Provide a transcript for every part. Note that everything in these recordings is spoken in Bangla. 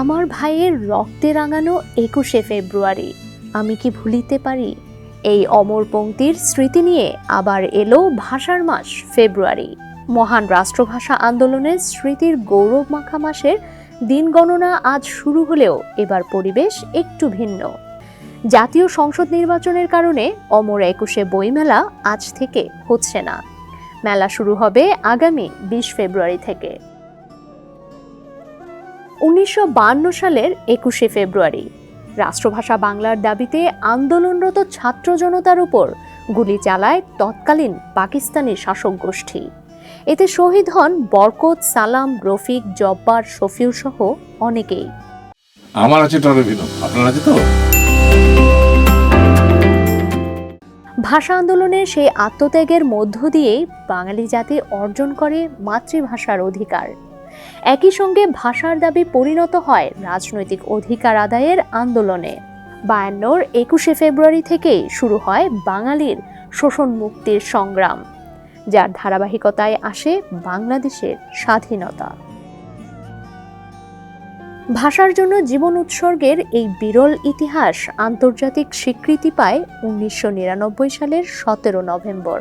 আমার ভাইয়ের রক্তে রাঙানো একুশে ফেব্রুয়ারি। আমি কি ভুলিতে পারি? এই অমর পংক্তির স্মৃতি নিয়ে আবার এলো ভাষার মাস ফেব্রুয়ারি। মহান রাষ্ট্রভাষা আন্দোলনের স্মৃতির গৌরব মাখা মাসের দিন গণনা আজ শুরু হলেও এবার পরিবেশ একটু ভিন্ন। জাতীয় সংসদ নির্বাচনের কারণে অমর একুশে বইমেলা আজ থেকে হচ্ছে না। মেলা শুরু হবে আগামী বিশ ফেব্রুয়ারি থেকে। উনিশশো সালের একুশে ফেব্রুয়ারি। রাষ্ট্রভাষা বাংলার দাবিতে আন্দোলনরত ছাত্র জনতার উপর গুলি চালায় তৎকালীন পাকিস্তানি শাসক গোষ্ঠী। এতে শহীদ হন বরকত সালাম রফিক জব্বার শফিউ সহ অনেকেই। আমার আছে আপনার আছে তো? ভাষা আন্দোলনের সেই আত্মত্যাগের মধ্য দিয়েই বাঙালি জাতি অর্জন করে মাতৃভাষার অধিকার। একই সঙ্গে ভাষার দাবি পরিণত হয় রাজনৈতিক অধিকার আদায়ের আন্দোলনে। বায়ান্নর একুশে ফেব্রুয়ারি থেকেই শুরু হয় বাঙালির শোষণ মুক্তির সংগ্রাম, যার ধারাবাহিকতায় আসে বাংলাদেশের স্বাধীনতা। ভাষার জন্য জীবন উৎসর্গের এই বিরল ইতিহাস আন্তর্জাতিক স্বীকৃতি পায় উনিশশো নিরানব্বই সালের সতেরো নভেম্বর।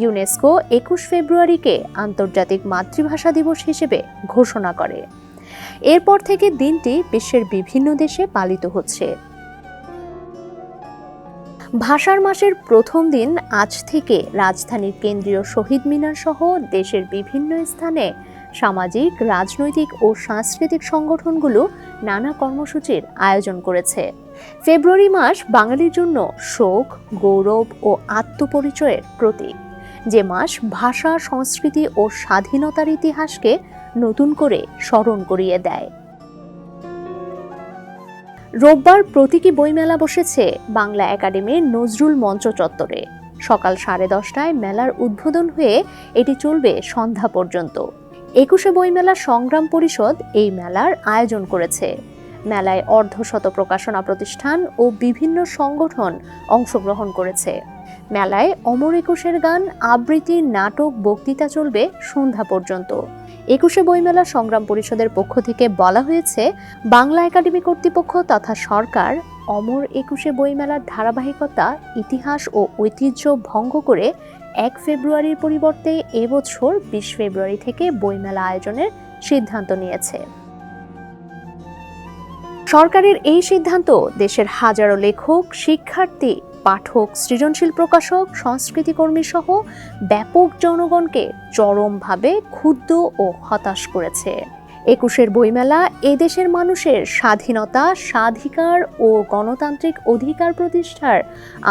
ইউনেস্কো একুশ ফেব্রুয়ারিকে আন্তর্জাতিক মাতৃভাষা দিবস হিসেবে ঘোষণা করে। এরপর থেকে দিনটি বিশ্বের বিভিন্ন দেশে পালিত হচ্ছে। ভাষার মাসের প্রথম দিন আজ থেকে রাজধানীর কেন্দ্রীয় শহীদ মিনার সহ দেশের বিভিন্ন স্থানে সামাজিক, রাজনৈতিক ও সাংস্কৃতিক সংগঠনগুলো নানা কর্মসূচির আয়োজন করেছে। ফেব্রুয়ারি মাস বাঙালির জন্য শোক, গৌরব ও আত্মপরিচয়ের প্রতীক। যে মাস ভাষা, সংস্কৃতি ও স্বাধীনতার ইতিহাসকে নতুন করে স্মরণ করিয়ে দেয়। রোববার প্রতীকী বইমেলা বসেছে বাংলা একাডেমির নজরুল মঞ্চ চত্বরে। সকাল সাড়ে দশটায় মেলার উদ্বোধন হয়ে এটি চলবে সন্ধ্যা পর্যন্ত। একুশে বইমেলা সংগ্রাম পরিষদ এই মেলার আয়োজন করেছে। মেলায় অর্ধশত প্রকাশনা প্রতিষ্ঠান ও বিভিন্ন সংগঠন অংশগ্রহণ করেছে। মেলায় অমর একুশের গান, আবৃত্তি, নাটক, বক্তৃতা চলবে সন্ধ্যা পর্যন্ত। একুশে বইমেলা সংগ্রাম পরিষদের পক্ষ থেকে বলা হয়েছে, বাংলা একাডেমি কর্তৃপক্ষ তথা সরকার অমর একুশে বইমেলার ধারাবাহিকতা, ইতিহাস ও ঐতিহ্য ভঙ্গ করে এক ফেব্রুয়ারির পরিবর্তে এবছর বিশ ফেব্রুয়ারি থেকে বইমেলা আয়োজনের সিদ্ধান্ত নিয়েছে। সরকারের এই সিদ্ধান্ত দেশের হাজারো লেখক, শিক্ষার্থী পাঠক, সৃজনশীল প্রকাশক, সংস্কৃতিকর্মী সহ ব্যাপক জনগণকে চরমভাবে ক্ষুব্ধ ও হতাশ করেছে। একুশের বইমেলা এদেশের মানুষের স্বাধীনতা, স্বাধিকার ও গণতান্ত্রিক অধিকার প্রতিষ্ঠার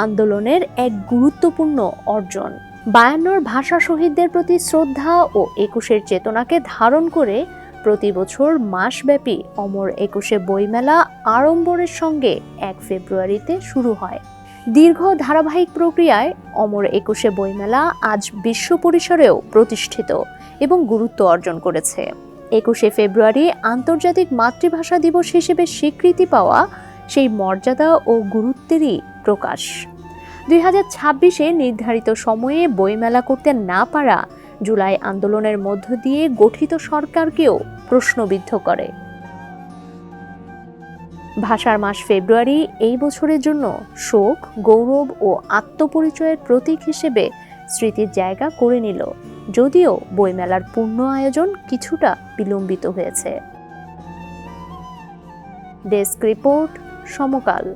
আন্দোলনের এক গুরুত্বপূর্ণ অর্জন। বায়ান্নর ভাষা শহীদদের প্রতি শ্রদ্ধা ও একুশের চেতনাকে ধারণ করে প্রতি বছর মাসব্যাপী অমর একুশে বইমেলা আড়ম্বরের সঙ্গে এক ফেব্রুয়ারিতে শুরু হয়। দীর্ঘ ধারাবাহিক প্রক্রিয়ায় অমর একুশে বইমেলা আজ বিশ্ব পরিসরেও প্রতিষ্ঠিত এবং গুরুত্ব অর্জন করেছে। একুশে ফেব্রুয়ারি আন্তর্জাতিক মাতৃভাষা দিবস হিসেবে স্বীকৃতি পাওয়া সেই মর্যাদা ও গুরুত্বেরই প্রকাশ। দুই হাজার ছাব্বিশে নির্ধারিত সময়ে বইমেলা করতে না পারা জুলাই আন্দোলনের মধ্য দিয়ে গঠিত সরকারকেও প্রশ্নবিদ্ধ করে। ভাষার মাস ফেব্রুয়ারি এই বছরের জন্য শোক, গৌরব ও আত্মপরিচয়ের প্রতীক হিসেবে স্মৃতির জায়গা করে নিল। যদিও বইমেলার পূর্ণ আয়োজন কিছুটা বিলম্বিত হয়েছে। Desk report Samakal.